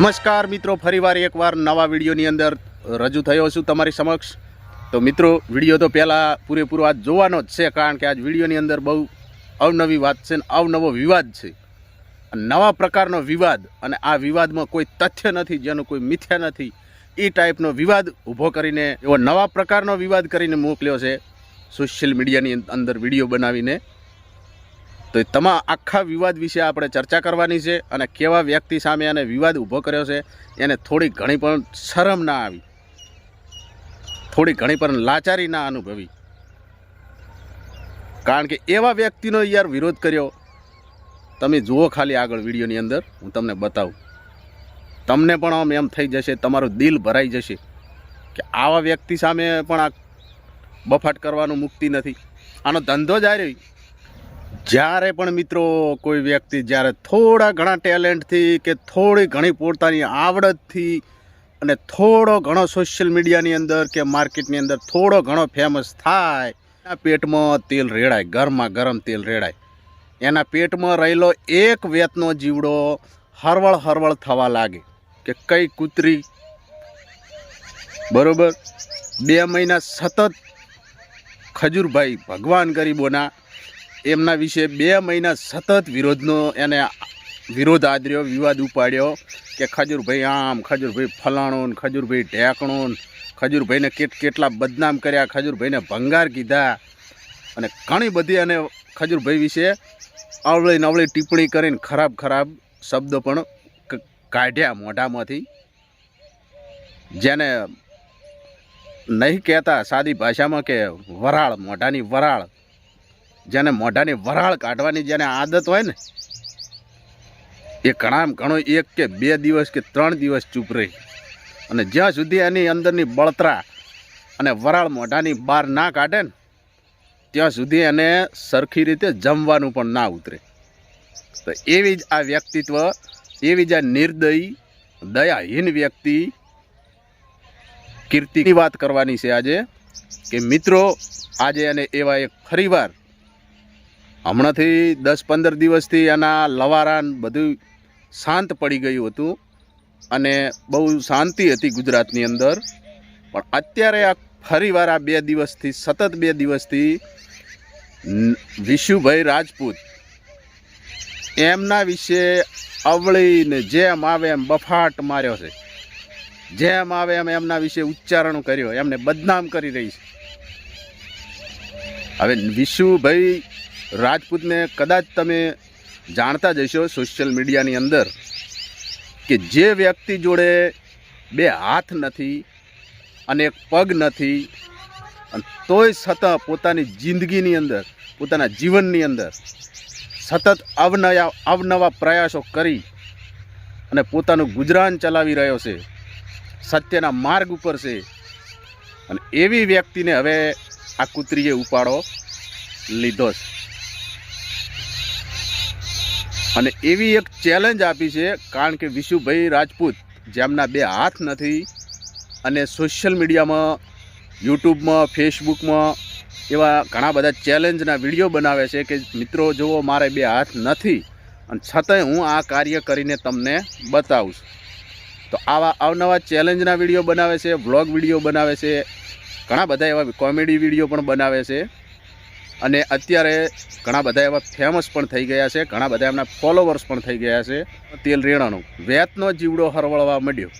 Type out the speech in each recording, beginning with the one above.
નમસ્કાર મિત્રો ફરીવાર એકવાર નવા વિડીયોની અંદર રજૂ થયો છું તમારી સમક્ષ. તો મિત્રો, વીડિયો તો પહેલાં પૂરેપૂરો આજ જોવાનો જ છે, કારણ કે આજ વિડીયોની અંદર બહુ અવનવી વાત છે ને અવનવો વિવાદ છે. અને નવા પ્રકારનો વિવાદ અને આ વિવાદમાં કોઈ તથ્ય નથી, જેનું કોઈ મિથ્યા નથી એ ટાઈપનો વિવાદ ઊભો કરીને, એવો નવા પ્રકારનો વિવાદ કરીને મોકલ્યો છે. સોશિયલ મીડિયાની અંદર વીડિયો બનાવીને તો એ તમામ આખા વિવાદ વિશે આપણે ચર્ચા કરવાની છે અને કેવા વ્યક્તિ સામે આને વિવાદ ઊભો કર્યો છે, એને થોડી ઘણી પણ શરમ ના આવી. થોડી ઘણી પણ લાચારી ના અનુભવી. કારણ કે એવા વ્યક્તિનો યાર વિરોધ કર્યો. તમે જુઓ ખાલી આગળ વિડીયોની અંદર, હું તમને બતાવું. તમને પણ આમ એમ થઈ જશે, તમારું દિલ ભરાઈ જશે કે આવા વ્યક્તિ સામે પણ આ બફાટ કરવાનું મુક્તિ નથી. આનો ધંધો જ આવી જ્યારે પણ મિત્રો કોઈ વ્યક્તિ જ્યારે થોડા ઘણા ટેલેન્ટથી કે થોડી ઘણી પોતાની આવડતથી અને થોડો ઘણો સોશિયલ મીડિયાની અંદર કે માર્કેટની અંદર થોડો ઘણો ફેમસ થાય, એના પેટમાં તેલ રેડાય, ગરમા ગરમ તેલ રેડાય. એના પેટમાં રહેલો એક વેતનો જીવડો હરવળ હરવળ થવા લાગે કે કઈ કૂતરી, બરોબર? બે મહિના સતત ખજૂરભાઈ ભગવાન ગરીબોના એમના વિશે બે મહિના સતત વિરોધનો એને વિરોધ આદર્યો, વિવાદ ઉપાડ્યો કે ખજૂરભાઈ આમ, ખજૂરભાઈ ફલાણો ને ખજૂરભાઈ ઢેકણો ખજૂરભાઈને કેટ કેટલા બદનામ કર્યા, ખજૂરભાઈને ભંગાર કીધા અને ઘણી બધી અને ખજૂરભાઈ વિશે અવળી નવળી ટિપ્પણી કરીને ખરાબ ખરાબ શબ્દો પણ કાઢ્યા મોઢામાંથી. જેને નહીં કહેતા સાદી ભાષામાં કે વરાળ, મોઢાની વરાળ. જેને મોઢાની વરાળ કાઢવાની જેને આદત હોય ને, એ ઘણામાં ઘણો એક કે બે દિવસ કે ત્રણ દિવસ ચૂપ રહી. અને જ્યાં સુધી એની અંદરની બળતરા અને વરાળ મોઢાની બહાર ના કાઢે ને, ત્યાં સુધી એને સરખી રીતે જમવાનું પણ ના ઉતરે. તો એવી જ આ વ્યક્તિત્વ, એવી જ આ નિર્દયી, દયાહીન વ્યક્તિ કીર્તિની વાત કરવાની છે આજે કે મિત્રો, આજે અને એવા એક ફરીવાર હમણાંથી દસ પંદર દિવસથી એના લવારાન બધું શાંત પડી ગયું હતું અને બહુ શાંતિ હતી ગુજરાતની અંદર. પણ અત્યારે આ ફરીવાર આ બે દિવસથી, સતત બે દિવસથી વિશુભાઈ રાજપૂત એમના વિશે અવળીને જેમ આવે એમ બફાટ માર્યો છે. જેમ આવે એમ એમના વિશે ઉચ્ચારણ કર્યો, એમને બદનામ કરી રહી છે. હવે વિશુભાઈ રાજપૂતને કદાચ તમે જાણતા જ સોશિયલ મીડિયાની અંદર કે જે વ્યક્તિ જોડે બે હાથ નથી અને એક પગ નથી, અને તોય છતાં પોતાની જિંદગીની અંદર, પોતાના જીવનની અંદર સતત અવનયા, અવનવા પ્રયાસો કરી અને પોતાનું ગુજરાન ચલાવી રહ્યો છે, સત્યના માર્ગ ઉપર છે. અને એવી વ્યક્તિને હવે આ કૂતરીએ ઉપાડો, લીધો છે. અને એવી એક ચેલેન્જ આપી છે, કારણ કે વિશુભાઈ રાજપૂત જેમના બે હાથ નથી અને સોશિયલ મીડિયામાં યુટ્યુબમાં ફેસબુકમાં એવા ઘણા બધા ચેલેન્જના વીડિયો બનાવે છે કે, મિત્રો, જુઓ, મારે બે હાથ નથી અને છતાંય હું આ કાર્ય કરીને તમને બતાવું તો આવા અવનવા ચેલેન્જના વીડિયો બનાવે છે વ્લોગ વીડિયો બનાવે છે, ઘણા બધા એવા કોમેડી વીડિયો પણ બનાવે છે. અને અત્યારે ઘણા બધા એવા ફેમસ પણ થઈ ગયા છે, ઘણા બધા એમના ફોલોવર્સ પણ થઈ ગયા છે. તેલ રેણાનું વેતનો જીવડો હરવળવા મળ્યો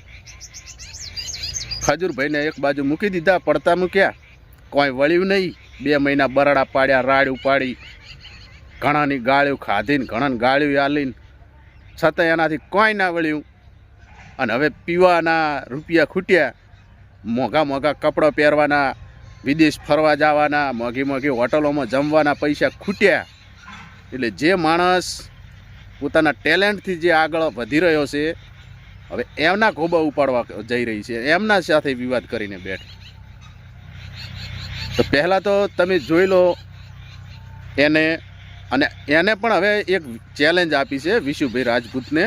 ખજૂરભાઈને એક બાજુ મૂકી દીધા, પડતા મૂક્યા. કોઈ વળ્યું નહીં. બે મહિના બરાડા પાડ્યા, રાડ ઉપાડી ઘણાની ગાળ્યું ખાધીને, ઘણાને ગાળ્યું આલીને. છતાંય એનાથી કોઈ ના વળ્યું. અને હવે પીવાના રૂપિયા ખૂટ્યા. મોંઘા મોંઘા કપડાં પહેરવાના વિદેશ ફરવા જવાના, મોંઘી મોંઘી હોટલોમાં જમવાના પૈસા ખૂટ્યા. એટલે જે માણસ પોતાના ટેલેન્ટથી જે આગળ વધી રહ્યો છે, હવે એમના ખોબા ઉપાડવા જઈ રહી છે, એમના સાથે વિવાદ કરીને બેઠ. તો પહેલાં તો તમે જોઈ લો એને, અને એને પણ હવે એક ચેલેન્જ આપી છે વિશુભાઈ રાજપૂતને,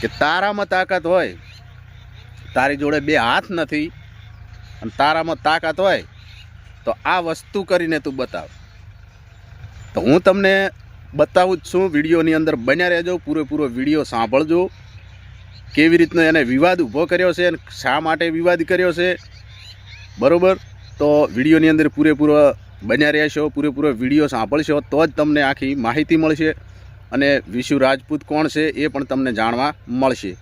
કે તારામાં તાકાત હોય, તારી જોડે બે હાથ નથી અને તારામાં તાકાત હોય, તો આ વસ્તુ કરીને તું બતાવ. તો હું તમને બતાવું જ છું, વિડીયોની અંદર બન્યા રહેજો, પૂરેપૂરો વીડિયો સાંભળજો. કેવી રીતનો એને વિવાદ ઊભો કર્યો છે અને શા માટે વિવાદ કર્યો છે, બરાબર? તો વિડીયોની અંદર પૂરેપૂરો બન્યા રહેશો, પૂરેપૂરો વીડિયો સાંભળશો, તો જ તમને આખી માહિતી મળશે અને વિશુ રાજપૂત કોણ છે એ પણ તમને જાણવા મળશે.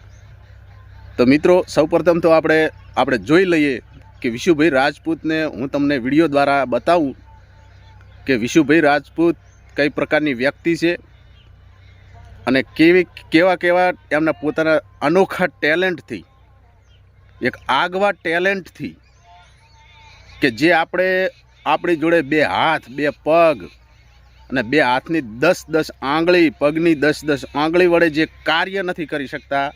તો મિત્રો, સૌપ્રથમ તો આપણે આપણે જોઈ લઈએ કે વિશુભાઈ રાજપૂતને હું તમને વીડિયો દ્વારા બતાવું કે વિશુભાઈ રાજપૂત કઈ પ્રકારની વ્યક્તિ છે અને કેવી કેવા કેવા એમના પોતાના અનોખા ટેલેન્ટથી, એક આગવા ટેલેન્ટથી કે જે આપણે આપણી જોડે બે હાથ, બે પગ અને બે હાથની દસ દસ આંગળી, પગની દસ દસ આંગળી વડે જે કાર્ય નથી કરી શકતા,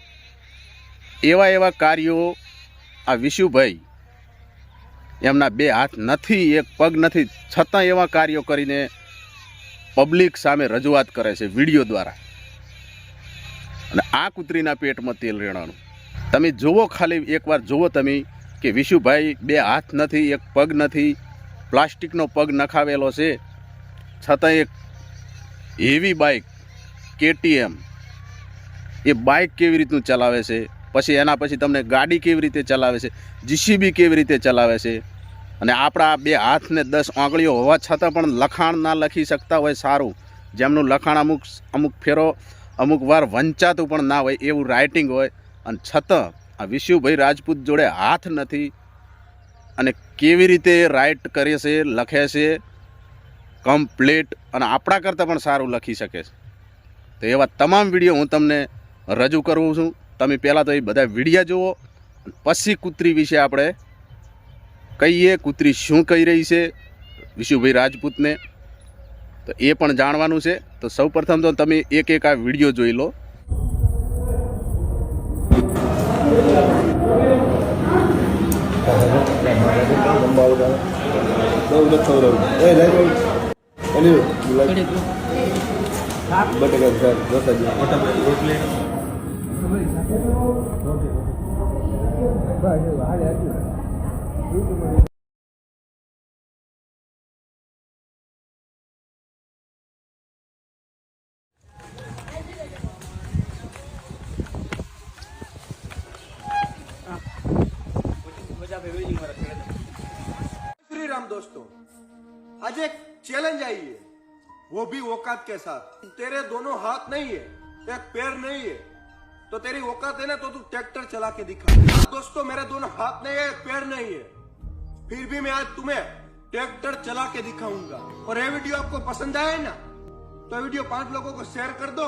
એવા એવા કાર્યો આ વિશુભાઈ એમના બે હાથ નથી, એક પગ નથી. છતાં એવા કાર્યો કરીને પબ્લિક સામે રજૂઆત કરે છે વીડિયો દ્વારા. અને આ કૂતરીના પેટમાં તેલ રેણાનું. તમે જુઓ ખાલી, એકવાર જુઓ તમે કે વિશુભાઈ બે હાથ નથી, એક પગ નથી. પ્લાસ્ટિકનો પગ નખાવેલો છે. છતાં એક હેવી બાઇક કેટીએમ, એ બાઇક કેવી રીતનું ચલાવે છે? પછી એના પછી તમને ગાડી કેવી રીતે ચલાવે છે જીસીબી કેવી રીતે ચલાવે છે? અને આપણા બે હાથને દસ આંગળીઓ હોવા છતાં પણ લખાણ ના લખી શકતા હોય સારું. જેમનું લખાણ અમુક અમુક ફેરો, અમુક વાર વંચાતું પણ ના હોય એવું રાઇટિંગ હોય. અને છતાં આ વિશુભાઈ રાજપૂત જોડે હાથ નથી. અને કેવી રીતે રાઇટ કરે છે, લખે છે કમ્પ્લીટ અને આપણા કરતાં પણ સારું લખી શકે છે. તો એવા તમામ વીડિયો હું તમને રજૂ કરું છું. તમે પહેલાં તો એ બધા વિડીયા જુઓ. પછી કૂતરી વિશે આપણે કહીએ. કૂતરી શું કહી રહી છે? વિશુભાઈ રાજપૂતને. તો એ પણ જાણવાનું છે. તો સૌપ્રથમ તો તમે એક એક આ વીડિયો જોઈ લો. श्री राम दोस्तों, आज एक चैलेंज आई है। वो भी औकात के साथ। तेरे दोनों हाथ नहीं है, एक पैर नहीं है। तो तेरी औकात है ना तो तू ट्रैक्टर चला के दिखा। दोस्तों, मेरे दोनों हाथ नहीं है, पैर नहीं है। फिर भी मैं आज तुम्हें ट्रैक्टर चला के दिखाऊँगा। और ये वीडियो आपको पसंद आया ना तो वीडियो पाँच लोगों को शेयर कर दो।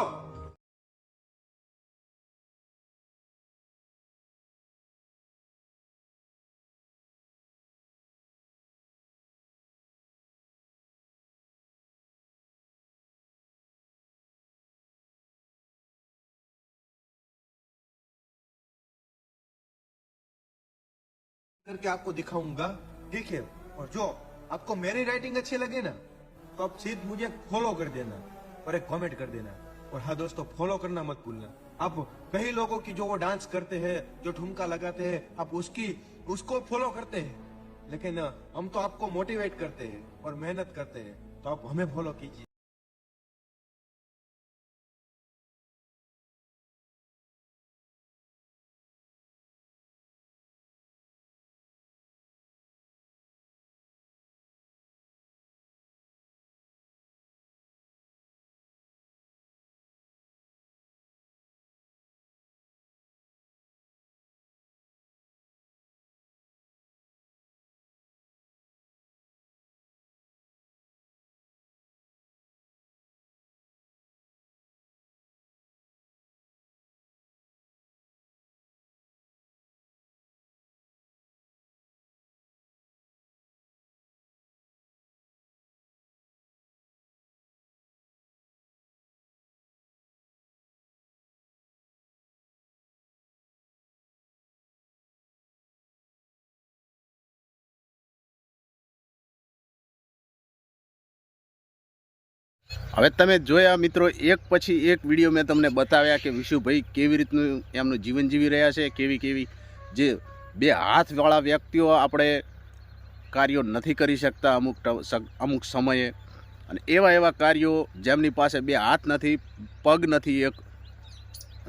करके आपको दिखाऊँगा। ठीक है? और जो आपको मेरी राइटिंग अच्छी लगे ना तो आप सीध मुझे फॉलो कर देना और एक कमेंट कर देना। और हाँ दोस्तों फॉलो करना मत भूलना। आप कई लोगों की जो वो डांस करते हैं, जो ठुमका लगाते हैं, आप उसकी, उसको फॉलो करते हैं। लेकिन हम तो आपको मोटिवेट करते हैं और मेहनत करते हैं। तो आप हमें फॉलो कीजिए। હવે તમે જોયા મિત્રો, એક પછી એક વીડિયો મેં તમને બતાવ્યા કે વિશુભાઈ કેવી રીતનું એમનું જીવન જીવી રહ્યા છે, કેવી કેવી જે બે હાથવાળા વ્યક્તિઓ આપણે કાર્યો નથી કરી શકતા અમુક અમુક સમયે. અને એવા એવા કાર્યો જેમની પાસે બે હાથ નથી, પગ નથી, એક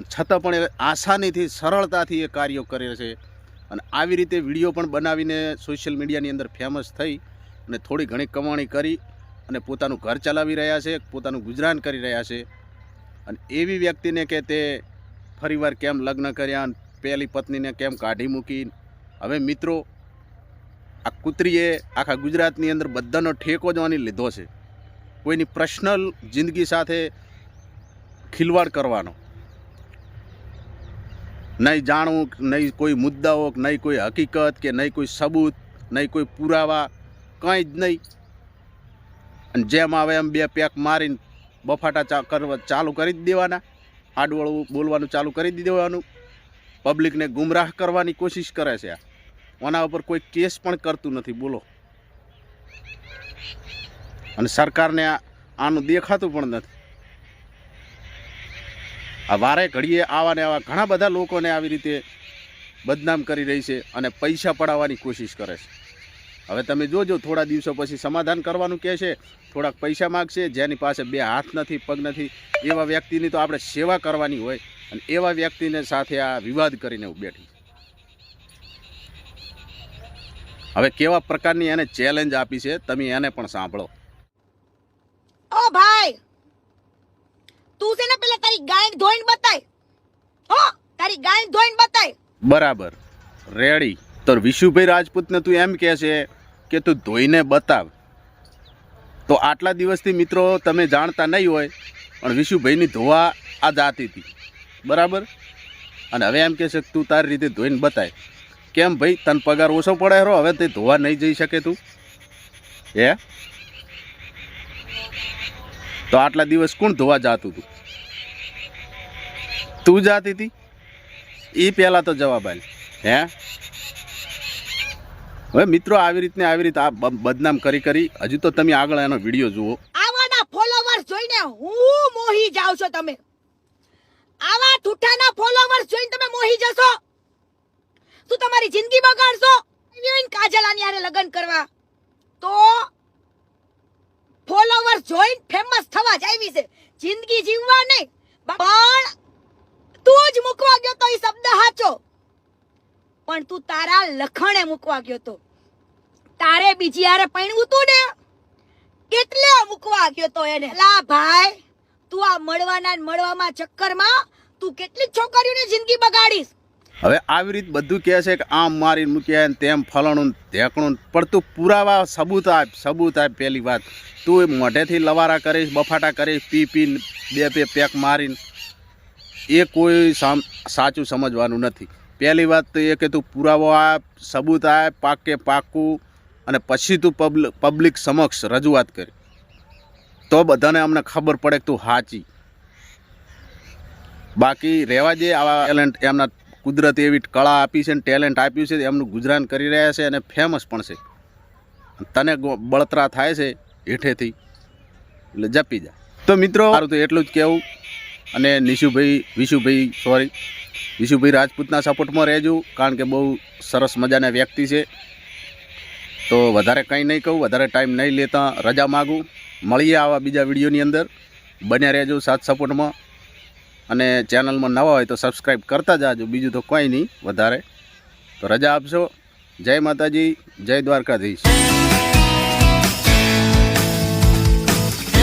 છતાં પણ એ આસાનીથી, સરળતાથી એ કાર્યો કરે છે. અને આવી રીતે વીડિયો પણ બનાવીને સોશિયલ મીડિયાની અંદર ફેમસ થઈ અને થોડી ઘણી કમાણી કરી. અને પોતાનું ઘર ચલાવી રહ્યા છે, પોતાનું ગુજરાન કરી રહ્યા છે. અને એવી વ્યક્તિને કે તે ફરીવાર કેમ લગ્ન કર્યા પહેલી પત્નીને કેમ કાઢી મૂકી? હવે મિત્રો, આ કૂતરીએ આખા ગુજરાતની અંદર બધાનો ઠેકો જ આની લીધો છે. કોઈની પર્સનલ જિંદગી સાથે ખિલવાડ કરવાનો. નહીં જાણવું, નહીં કોઈ મુદ્દાઓ, નહીં કોઈ હકીકત કે નહીં કોઈ સબૂત, નહીં કોઈ પુરાવા, કંઈ જ નહીં. અને જેમ આવે એમ બે પેક મારીને બફાટા ચા કરવા ચાલુ કરી જ દેવાના. આડવળું બોલવાનું ચાલુ કરી દી દેવાનું. પબ્લિકને ગુમરાહ કરવાની કોશિશ કરે છે આના ઉપર કોઈ કેસ પણ કરતું નથી, બોલો. અને સરકારને આનું દેખાતું પણ નથી. આ વારે ઘડીએ આવા ને આવા ઘણા બધા લોકોને આવી રીતે બદનામ કરી રહી છે અને પૈસા પડાવવાની કોશિશ કરે છે. હવે તમે જોજો થોડા દિવસો પછી સમાધાન કરવાનું કહે છે થોડાક પૈસા માગશે જેની પાસે બે હાથ નથી પગ નથી એવા વ્યક્તિની તો આપણે સેવા કરવાની હોય અને એવા વ્યક્તિને સાથે આ વિવાદ કરીને બેઠી હવે કેવા પ્રકારની એને ચેલેન્જ આપી છે તમે એને પણ સાંભળો. ઓ ભાઈ તું છે ને પેલા તારી ગાય ધોઈને બતાય. હો તારી ગાય ધોઈને બતાય. બરાબર રેડી તો વિશુભાઈ રાજપૂતને તું એમ કહે છે કે તું ધોઈને બતાવ. તો આટલા દિવસથી મિત્રો તમે જાણતા નહીં હોય, પણ વિશુભાઈની ધોવા આ જાતી હતી. બરાબર? અને હવે એમ કહે છે તું તારી રીતે ધોઈને બતાય. કેમ ભાઈ? તને પગાર ઓછો પડે રો હવે તે ધોવા નહીં જઈ શકે તું. હે? તો આટલા દિવસ કોણ ધોવા જાતું હતું તું જાતી હતી? એ પહેલાં તો જવાબ આલ હે? હવે મિત્રો, આવી રીતને આવી રીતે આ બદનામ કરી કરી હજુ તો તમે આગળ એનો વીડિયો જુઓ. આવાના ફોલોવર્સ જોઈને હું મોહી જાવ છો તમે. આવા ઠૂઠાના ફોલોવર્સ જોઈને તમે મોહી જશો? તું તમારી જિંદગી બગાડશો? એવી કાજલાની આરે લગ્ન કરવા. તો ફોલોવર્સ જોઈને ફેમસ થવા જ આવી છે. જિંદગી જીવવા નહીં, પણ તું જ મૂકવા ગયો તો એ શબ્દ સાચો. પણ તું તારા લખણે મૂકવા ગયો તો. તારે બીજી હારે પૈણવું તું ને? કેટલે મૂકવા ગયો તો એને? લા ભાઈ, તું આ મળવાના મળવામાં ચક્કરમાં તું કેટલી છોકરીઓની જિંદગી બગાડીશ. હવે આવી રીત બધું કહે છે કે આમ મારી મૂક્યા ને તેમ ફલાણું ઢેકણું પણ તું પુરાવા સબૂત આપ સબૂત આપ પહેલી વાત. તું મોઢેથી લવારા કરીશ, બફાટા કરીશ, પી પીને બે બે પેક મારીને. એ કોઈ સામ, સાચું સમજવાનું નથી. પહેલી વાત તો એ કે તું પુરાવો આપ, સબૂત આપ, પાકે પાકું અને પછી તું પબ્લિક સમક્ષ રજૂઆત કરી. તો બધાને અમને ખબર પડે કે તું સાચી બાકી રહેવા જે આવા ટેલેન્ટ એમના કુદરત એવી કળા આપી છે ને ટેલેન્ટ આપ્યું છે, એમનું ગુજરાન કરી રહ્યા છે અને ફેમસ પણ છે. તને બળતરા થાય છે હેઠેથી. એટલે જપી જા. તો મિત્રો, મારું તો એટલું જ કહેવું. અને નિશુભાઈ, વિશુભાઈ સોરી વિશુભાઈ રાજપૂતના સપોર્ટમાં રહેજો, કારણ કે બહુ સરસ મજાના વ્યક્તિ છે. તો વધારે કંઈ નહીં કહું, વધારે ટાઈમ નહીં લેતા, રજા માગું. મળીએ આવા બીજા વિડીયોની અંદર. બન્યા રહેજો સાથ સપોર્ટમાં અને ચેનલમાં નવા હોય તો સબસ્ક્રાઈબ કરતા જાજો, બીજું તો કંઈ નહીં, વધારે. તો રજા આપશો. જય માતાજી, જય દ્વારકાધીશ.